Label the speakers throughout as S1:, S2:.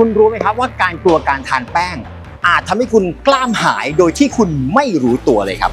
S1: คุณรู้ไหมครับว่าการกลัวการทานแป้ง อาจทำให้คุณกล้ามหายโดยที่คุณไม่รู้ตัวเลยครับ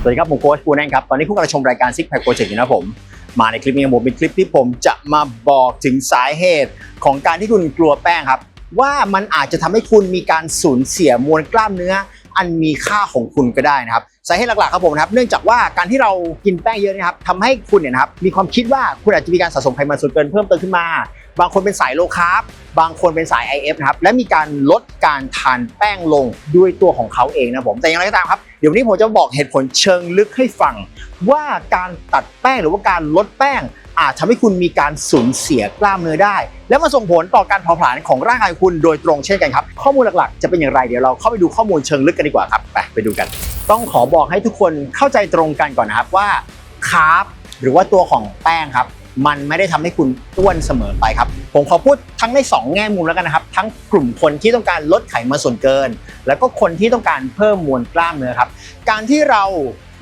S1: สวัสดีครับผมโค้ชปูแนนครับ ตอนนี้คุณกำลังชมรายการ Six Pack Project อยู่นะผม มาในคลิปนี้ผมเป็นคลิปที่ผมจะมาบอกถึงสาเหตุของการที่คุณกลัวแป้งครับ ว่ามันอาจจะทำให้คุณมีการสูญเสียมวลกล้ามเนื้อ อันมีค่าของคุณก็ได้นะครับสาเหตุหลักๆครับผมนะครับเนื่องจากว่าการที่เรากินแป้งเยอะนะครับทำให้คุณเนี่ยนะครับมีความคิดว่าคุณอาจจะมีการสะสมไขมันส่วนเกินเพิ่มเติมขึ้นมา บางคนเป็นสายโลคาร์บ บางคนเป็นสาย IF นะครับ และมีการลดการทานแป้งลงด้วยตัวของเขาเองนะผม แต่อย่างไรก็ตามครับ เดี๋ยววันนี้ผมจะบอกเหตุผลเชิงลึกให้ฟัง ว่าการตัดแป้งหรือว่าการลดแป้ง อาจทำให้คุณมีการสูญเสียกล้ามเนื้อได้ และมาส่งผลต่อการเผาผลาญของร่างกายคุณโดยตรงเช่นกันครับ ข้อมูลหลักๆ จะเป็นอย่างไรเดี๋ยวเราเข้าไปดูข้อมูลเชิงลึกกันดีกว่าครับ ไปไปดูกัน ต้องขอบอกให้ทุกคนเข้าใจตรงกันก่อนนะครับว่าคาร์บหรือว่าตัวของแป้งครับ มันไม่ได้ทำให้คุณอ้วนเสมอไปครับ ผมขอพูดทั้งใน 2 แง่มุมแล้วกันนะครับ ทั้งกลุ่มคนที่ต้องการลดไขมันส่วนเกิน แล้วก็คนที่ต้องการเพิ่มมวลกล้ามเนื้อครับ การที่เรา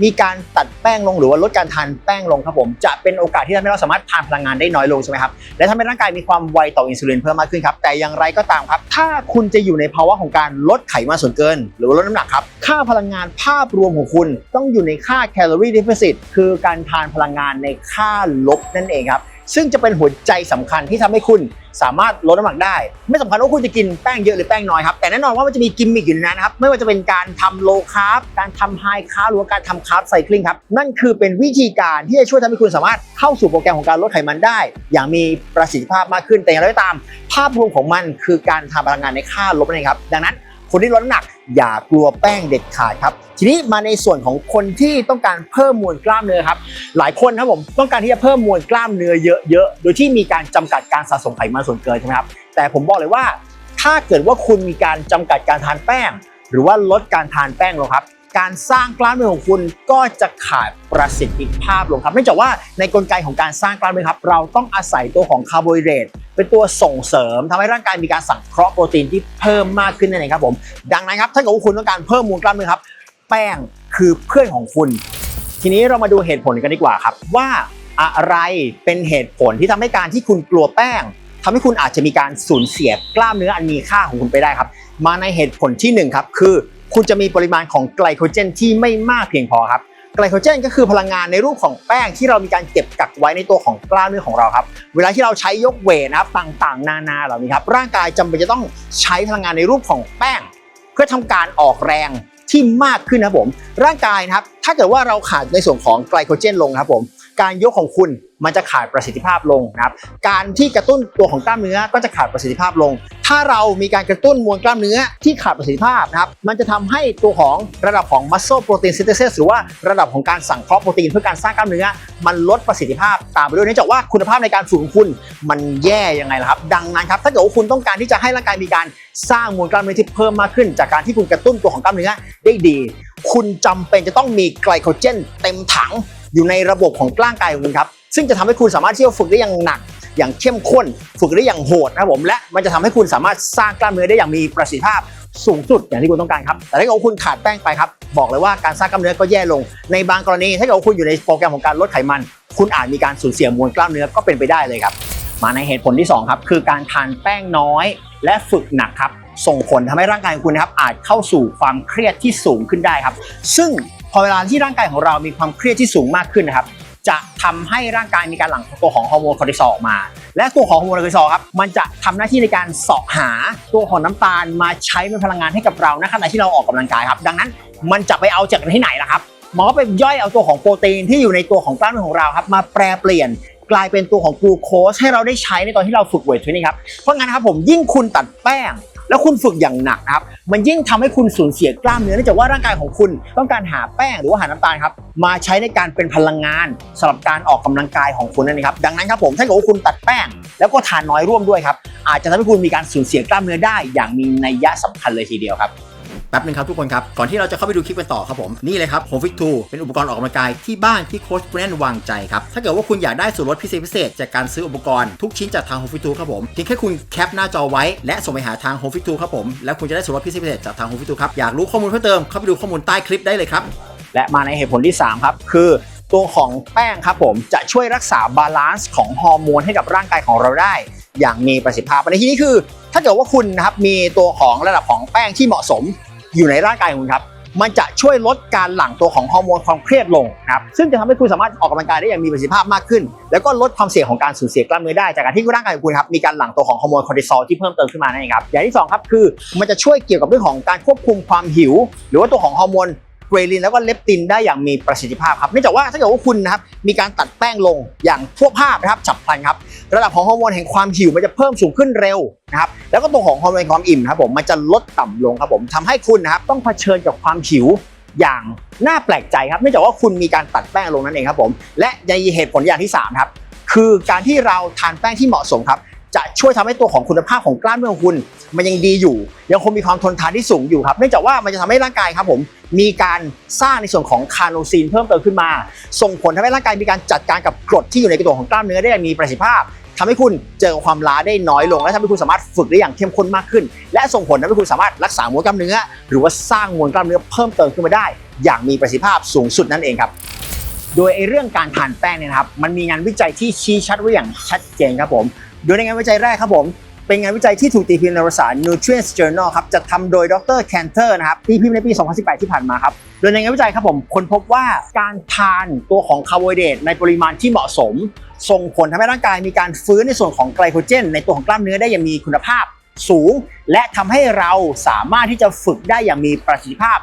S1: มีการตัดแป้งลงหรือว่าลดการทานแป้งลงครับผมจะเป็นโอกาสที่ทำให้เราสามารถทานพลังงานได้น้อยลงใช่ไหมครับและทำให้ร่างกายมีความไวต่ออินซูลินเพิ่มมากขึ้นครับแต่อย่างไรก็ตามครับ ถ้าคุณจะอยู่ในภาวะของการลดไขมันส่วนเกิน หรือว่าลดน้ำหนักครับค่าพลังงานภาพรวมของคุณต้องอยู่ในค่าแคลอรี่ deficit คือการทานพลังงานในค่าลบนั่นเองครับ ซึ่งจะเป็นหัวใจสำคัญที่ทำให้คุณสามารถลดน้ำหนักได้ ไม่สำคัญว่าคุณจะกินแป้งเยอะหรือแป้งน้อยครับ แต่แน่นอนว่ามันจะมีกิมมิคอยู่ในนั้นนะครับ ไม่ว่าจะเป็นการทำโลคาร์บการทำไฮคาร์บหรือว่าการทำคาร์บไซคลิงครับ นั่นคือเป็นวิธีการที่จะช่วยทำให้คุณสามารถเข้าสู่โปรแกรมของการลดไขมันได้ อย่างมีประสิทธิภาพมากขึ้นแต่อย่างไรก็ตาม ภาพรวมของมันคือการทำพลังงานในค่าลบนั่นเองครับดังนั้น คนที่ลดน้ำหนัก อย่ากลัวแป้งเด็ดขาดครับ ทีนี้มาในส่วนของคนที่ต้องการเพิ่มมวลกล้ามเนื้อครับ หลายคนครับผมต้องการที่จะเพิ่มมวลกล้ามเนื้อเยอะๆ โดยที่มีการจำกัดการสะสมไขมันส่วนเกินใช่ไหมครับ แต่ผมบอกเลยว่า ถ้าเกิดว่าคุณมีการจำกัดการทานแป้ง หรือว่าลดการทานแป้งลงครับ การสร้างกล้ามเนื้อของคุณก็จะขาด ประสิทธิภาพลงครับเนื่องจากว่าในกลไกของการสร้างกล้ามเนื้อครับ เราต้องอาศัยตัวของคาร์โบไฮเดรตเป็นตัวส่งเสริมทำให้ร่างกายมีการสังเคราะห์โปรตีนที่เพิ่มมากขึ้นนั่นเองครับผมดังนั้นครับถ้าเกิดว่าคุณต้องการเพิ่มมวลกล้ามเนื้อครับ แป้งคือเพื่อนของคุณ ทีนี้เรามาดูเหตุผลกันดีกว่าครับว่าอะไรเป็นเหตุผลที่ทำให้การที่คุณกลัวแป้งทำให้คุณอาจจะมีการสูญเสียกล้ามเนื้ออันมีค่าของคุณไปได้ครับ มาในเหตุผลที่หนึ่งครับคือ คุณจะมีปริมาณของไกลโคเจนที่ไม่มากเพียงพอครับ ไกลโคเจนก็คือพลังงานในรูปของแป้งที่เรามีการเก็บกักไว้ในตัวของกล้ามเนื้อของเราครับเวลาที่เราใช้ยกเวทนะครับต่างๆ นานาเหล่านี้ครับร่างกายจำเป็นจะต้องใช้พลังงานในรูปของแป้ง เพื่อทำการออกแรงที่มากขึ้นนะครับผม ร่างกายนะครับถ้าเกิดว่าเราขาดในส่วนของไกลโคเจนลงนะครับผม การยกของคุณมันจะขาดประสิทธิภาพลงนะครับการที่กระตุ้นตัวของกล้ามเนื้อก็จะขาดประสิทธิภาพลง ถ้าเรามีการกระตุ้นมวลกล้ามเนื้อที่ขาดประสิทธิภาพนะครับมันจะทำให้ตัวของระดับของ muscle protein synthesis หรือว่าระดับของการสั่งเคราะห์โปรตีนเพื่อการสร้างกล้ามเนื้อ มันลดประสิทธิภาพตามไปด้วยเนื่องจากว่าคุณภาพในการฝึกของคุณมันแย่ยังไงล่ะครับ ดังนั้นครับถ้าเกิดว่าคุณต้องการที่จะให้ร่างกายมีการสร้างมวลกล้ามเนื้อที่เพิ่มมากขึ้น จากการที่คุณกระตุ้นตัวของกล้ามเนื้อได้ดี คุณจำเป็นจะต้องมีไกลโคเจนเต็มถัง อยู่ในระบบของร่างกายของคุณครับ ซึ่งจะทำให้คุณสามารถที่จะฝึกได้อย่างหนัก อย่างเข้มข้น ฝึกได้อย่างโหดนะครับผม และมันจะทำให้คุณสามารถสร้างกล้ามเนื้อได้อย่างมีประสิทธิภาพสูงสุดอย่างที่คุณต้องการครับ แต่ถ้าเกิดคุณขาดแป้งไปครับ บอกเลยว่าการสร้างกล้ามเนื้อก็แย่ลง ในบางกรณีถ้าเกิดคุณอยู่ในโปรแกรมของการลดไขมัน คุณอาจมีการสูญเสียมวลกล้ามเนื้อก็เป็นไปได้เลยครับ มาในเหตุผลที่สองครับคือการทานแป้งน้อย และฝึกหนักครับส่งผลทำให้ร่างกายของคุณนะครับอาจเข้าสู่ความเครียดที่สูงขึ้นได้ครับ ซึ่ง พอเวลาที่ร่างกายของเรามีความเครียดที่สูงมากขึ้นนะครับจะทำให้ร่างกายมีการหลั่งตัวของฮอร์โมนคอร์ติซอลออกมา และตัวของฮอร์โมนคอร์ติซอลครับมันจะทำหน้าที่ในการเสาะหาตัวของน้ำตาลมาใช้เป็นพลังงานให้กับเราณขณะที่เราออกกำลังกายครับ ดังนั้นมันจะไปเอาจากที่ไหนล่ะครับหมอก็ไปย่อยเอาตัวของโปรตีนที่อยู่ในตัวของกล้ามเนื้อของเราครับมาแปรเปลี่ยนกลายเป็นตัวของกลูโคสให้เราได้ใช้ในตอนที่เราฝึกเวทเทรนนิ่งครับเพราะงั้นครับผมยิ่งคุณตัดแป้ง แล้วคุณฝึกอย่างหนักนะครับ มันยิ่งทำให้คุณสูญเสียกล้ามเนื้อเนื่องจากว่าร่างกายของคุณต้องการหาแป้งหรือว่าหาน้ำตาลครับมาใช้ในการเป็นพลังงานสำหรับการออกกำลังกายของคุณนั่นเองครับดังนั้นครับผมถ้าเกิดว่าคุณตัดแป้ง แล้วก็ทานน้อยร่วมด้วยครับอาจจะทำให้คุณมีการสูญเสียกล้ามเนื้อได้ อย่างมีนัยยะสำคัญเลยทีเดียวครับ ป๊บนึงครับทุกคนครับ ก่อนที่เราจะเข้าไปดูคลิปกันต่อครับผม นี่เลยครับ Home Fit 2เป็นอุปกรณ์ออกกำลังกายที่บ้านที่โค้ชแบรนด์วางใจครับ ถ้าเกิดว่าคุณอยากได้ส่วนลดพิเศษพิเศษจากการซื้ออุปกรณ์ทุกชิ้นจากทาง Home Fit 2ครับผมเพียงแค่คุณแคปหน้าจอไว้และส่งไปหาทาง Home Fit 2ครับผมแล้วคุณจะได้ส่วนลดพิเศษพิเศษจากทาง Home Fit 2ครับอยากรู้ข้อมูลเพิ่มเติมเข้าไปดูข้อมูลใต้คลิปได้เลยครับและมาในเหตุผลที่ 3 ครับ คือตัวของแป้งครับผมจะช่วยรักษาบาลานซ์ของฮอร์โมนให้กับร่างกายของเราได้ อย่างมีประสิทธิภาพในที่นี้คือ ถ้าเกิดว่าคุณนะครับมีตัวของระดับของแป้งที่เหมาะสม อยู่ในร่างกายของคุณครับ มันจะช่วยลดการหลั่งตัวของฮอร์โมนความเครียดลงนะครับซึ่งจะทำให้คุณสามารถออกกำลังกายได้อย่างมีประสิทธิภาพมากขึ้น แล้วก็ลดความเสี่ยงของการสูญเสียกล้ามเนื้อได้จากการที่ร่างกายของคุณครับมีการหลั่งตัวของฮอร์โมนคอร์ติซอลที่เพิ่มเติมขึ้นมานั่นเองครับอย่างที่สองครับคือมันจะช่วยเกี่ยวกับเรื่องของการควบคุมความหิว หรือว่าตัวของฮอร์โมน เกรลินแล้วก็เลปตินได้อย่างมีประสิทธิภาพครับเนื่องจากว่าถ้าเกิดว่าคุณนะครับมีการตัดแป้งลงอย่างทั่วภาพนะครับฉับพลันครับระดับของฮอร์โมนแห่งความหิวมันจะเพิ่มสูงขึ้นเร็วนะครับแล้วก็ตัวของฮอร์โมนความอิ่มครับผมมันจะลดต่ำลงครับผมทำให้คุณนะครับต้องเผชิญกับความหิวอย่างน่าแปลกใจครับเนื่องจากว่าคุณมีการตัดแป้งลงนั่นเองครับผมและในเหตุผลอย่างที่สามครับคือการที่เราทานแป้งที่เหมาะสมครับ จะช่วยทำให้ตัวของคุณภาพของกล้ามเนื้อของคุณ มันยังดีอยู่ ยังคงมีความทนทานที่สูงอยู่ครับเนื่องจากว่ามันจะทำให้ร่างกายครับผมมีการสร้างในส่วนของคาโนซีนเพิ่มเติมขึ้นมา ส่งผลทำให้ร่างกายมีการจัดการกับกรดที่อยู่ในกระตัวของกล้ามเนื้อได้อย่างมีประสิทธิภาพทำให้คุณเจอความล้าได้น้อยลง และทำให้คุณสามารถฝึกได้อย่างเข้มข้นมากขึ้น และส่งผลทำให้คุณสามารถรักษามวลกล้ามเนื้อ หรือว่าสร้างมวลกล้ามเนื้อเพิ่มเติมขึ้นมาได้ อย่างมีประสิทธิภาพสูงสุดนั่นเองครับ โดยไอเรื่องการทานแป้งเนี่ยนะครับ มันมีงานวิจัยที่ชี้ชัดไว้อย่างชัดเจนครับผม โดยในงานวิจัยแรกครับผม เป็นงานวิจัยที่ถูกตีพิมพ์ในวารสาร Nutrients Journal ครับจัดทำโดยดร Cantor นะครับตีพิมพ์ในปี 2018 ที่ผ่านมาครับโดยในงานวิจัยครับผมค้นพบว่าการทานตัวของคาร์โบไฮเดรตในปริมาณที่เหมาะสม ส่งผลทำให้ร่างกายมีการฟื้นในส่วนของไกลโคเจน ในตัวของกล้ามเนื้อได้อย่างมีคุณภาพสูง และทำให้เราสามารถที่จะฝึกได้อย่างมีประสิทธิภาพ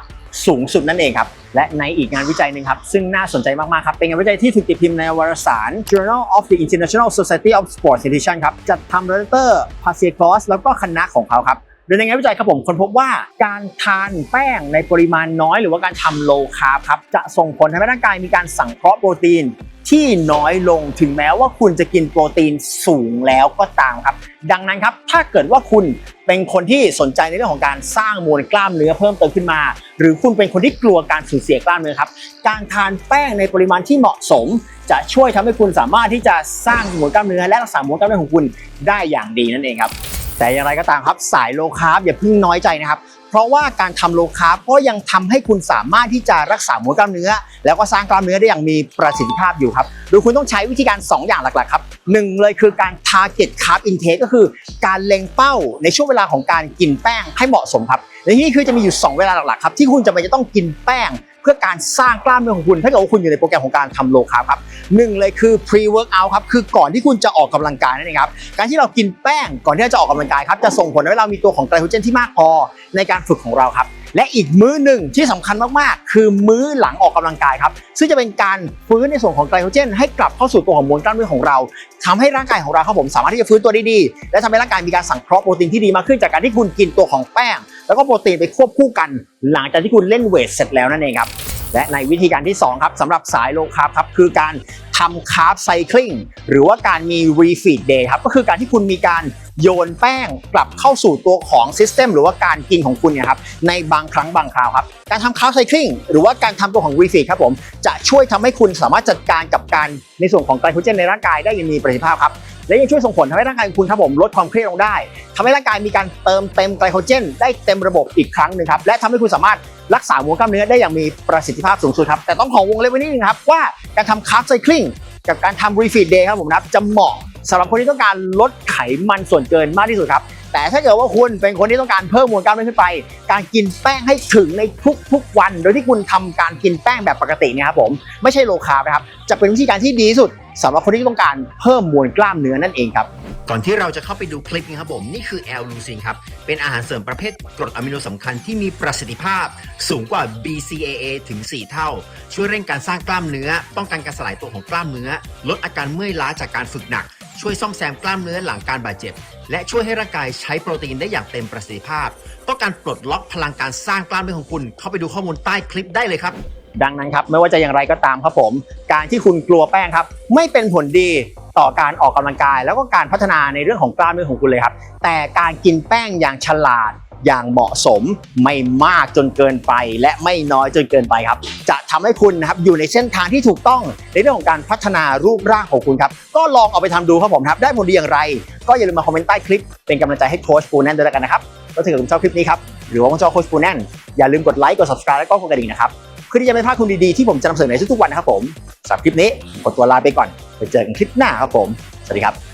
S1: สูงสุดนั่นเองครับ และในอีกงานวิจัยหนึ่งครับ ซึ่งน่าสนใจมาก ๆ ครับ เป็นงานวิจัยที่ถูกตีพิมพ์ในวารสาร Journal of the International Society of Sports Nutrition ครับ จัดทำโดยดรพาเซียคลอสแล้วก็คณะของเขาครับโดยในงานวิจัยครับผมค้นพบว่าการทานแป้งในปริมาณน้อย หรือว่าการทำ low carb ครับจะส่งผลทำให้ร่างกายมีการสังเคราะห์โปรตีนที่น้อยลงถึงแม้ว่าคุณจะกินโปรตีนสูงแล้วก็ตามครับ ดังนั้นครับถ้าเกิดว่าคุณ เป็นคนที่สนใจในเรื่องของการสร้างมวลกล้ามเนื้อเพิ่มเติมขึ้นมา หรือคุณเป็นคนที่กลัวการสูญเสียกล้ามเนื้อครับ การทานแป้งในปริมาณที่เหมาะสม จะช่วยทำให้คุณสามารถที่จะสร้างมวลกล้ามเนื้อและรักษามวลกล้ามเนื้อของคุณได้อย่างดีนั่นเองครับแต่อย่างไรก็ตามครับสายโลคาร์บอย่าเพิ่งน้อยใจนะครับ เพราะว่าการทำโลคาร์บก็ยังทำให้คุณสามารถที่จะรักษามวลกล้ามเนื้อ แล้วก็สร้างกล้ามเนื้อได้อย่างมีประสิทธิภาพอยู่ครับ โดยคุณต้องใช้วิธีการ 2 อย่างหลักๆครับหนึ่งเลยคือการ target carb intake ก็คือการเล็งเป้าในช่วงเวลาของการกินแป้งให้เหมาะสมครับและที่นี่คือจะมีอยู่ 2 เวลาหลักๆครับที่คุณจะเป็นจะต้องกินแป้ง เพื่อการสร้างกล้ามเนื้อของคุณ ถ้าเกิดว่าคุณอยู่ในโปรแกรมของการทำโลคาร์บครับหนึ่งเลยคือ pre workout ครับคือก่อนที่คุณจะออกกำลังกายนั่นเองครับการที่เรากินแป้งก่อนที่เราจะออกกำลังกายครับจะส่งผลให้เรามีตัวของไกลโคเจนที่มากพอในการฝึกของเราครับ และอีกมื้อหนึ่งที่สำคัญมากๆ คือมื้อหลังออกกำลังกายครับ ซึ่งจะเป็นการฟื้นในส่วนของไกลโคเจน ให้กลับเข้าสู่ตัวของมวลกล้ามเนื้อของเราทำให้ร่างกายของเราครับผมสามารถที่จะฟื้นตัวได้ดี และทำให้ร่างกายมีการสังเคราะห์โปรตีนที่ดีมากขึ้นจากการที่คุณกินตัวของแป้ง แล้วก็โปรตีนไปควบคู่กัน หลังจากที่คุณเล่นเวทเสร็จแล้วนั่นเองครับและในวิธีการที่2ครับสำหรับสายโลคาร์บครับคือการ ทำคาร์บไซคลิงหรือว่าการมีรีฟีดเดย์ครับก็คือการที่คุณมีการโยนแป้งกลับเข้าสู่ตัวของซิสเต็มหรือว่าการกินของคุณเนี่ยครับในบางครั้งบางคราวครับ การทำคาร์บไซคลิงหรือว่าการทำตัวของรีฟีดครับผมจะช่วยทำให้คุณสามารถจัดการกับการในส่วนของไกลโคเจนในร่างกายได้อย่างมีประสิทธิภาพครับ และยังช่วยส่งผลทำให้ร่างกายของคุณครับผมลดความเครียดลงได้ทำให้ร่างกายมีการเติมเต็มไกลโคเจน ได้เต็มระบบอีกครั้งหนึ่งครับและทำให้คุณสามารถรักษามวลกล้ามเนื้อได้อย่างมีประสิทธิภาพสูงสุดครับแต่ต้องขอวงเล็บไว้นิดนึงครับว่าการทำคาร์บไซคลิงกับการทำรีฟีดเดย์ครับผมนะจะเหมาะสำหรับคนที่ต้องการลดไขมันส่วนเกินมากที่สุดครับ แต่ถ้าเกิดว่าคุณเป็นคนที่ต้องการเพิ่มมวลกล้ามเนื้อขึ้นไป การกินแป้งให้ถึงในทุกๆวัน โดยที่คุณทำการกินแป้งแบบปกติเนี่ยครับผมไม่ใช่โลคาร์บนะครับจะเป็นวิธีการที่ดีที่สุดสำหรับคนที่ต้องการเพิ่มมวลกล้ามเนื้อนั่นเองครับ
S2: ก่อนที่เราจะเข้าไปดูคลิปนะครับผมนี่คือแอลลูซินครับเป็นอาหารเสริมประเภทกรดอะมิโนสำคัญที่มีประสิทธิภาพสูงกว่า BCAA ถึง 4 เท่า ช่วยเร่งการสร้างกล้ามเนื้อ ป้องกันการสลายตัวของกล้ามเนื้อ ลดอาการเมื่อยล้าจากการฝึกหนัก ช่วยซ่อมแซมกล้ามเนื้อหลังการบาดเจ็บ และช่วยให้ร่างกายใช้โปรตีนได้อย่างเต็มประสิทธิภาพ ต้องการปลดล็อกพลังการสร้างกล้ามเนื้อของคุณ เข้าไปดูข้อมูลใต้คลิปได้เลยครับ
S1: ดังนั้นครับไม่ว่าจะอย่างไรก็ตามครับผม การที่คุณกลัวแป้งครับ ไม่เป็นผลดีต่อการออกกำลังกาย แล้วก็การพัฒนาในเรื่องของกล้ามเนื้อของคุณเลยครับ แต่การกินแป้งอย่างฉลาด อย่างเหมาะสมไม่มากจนเกินไป และไม่น้อยจนเกินไปครับ จะทำให้คุณนะครับอยู่ในเส้นทางที่ถูกต้องในเรื่องของการพัฒนารูปร่างของคุณครับ ก็ลองเอาไปทำดูครับผมครับได้ผลดีอย่างไร ก็อย่าลืมมาคอมเมนต์ใต้คลิปเป็นกำลังใจให้โค้ชปูแน่นด้วยแล้วกันนะครับแล้วถ้าเกิดคุณชอบคลิปนี้ครับหรือว่าคุณชอบโค้ชปูแน่นอย่าลืมกดไลค์กด subscribe และก็กดกระดิ่งนะครับเพื่อที่จะไม่พลาดคุณดีๆที่ผมจะนำเสนอในทุกๆวันนะครับผมสำหรับคลิปนี้ขอตัวลาไปก่อนไปเจอกันคลิปหน้าครับผมสวัสดีครับ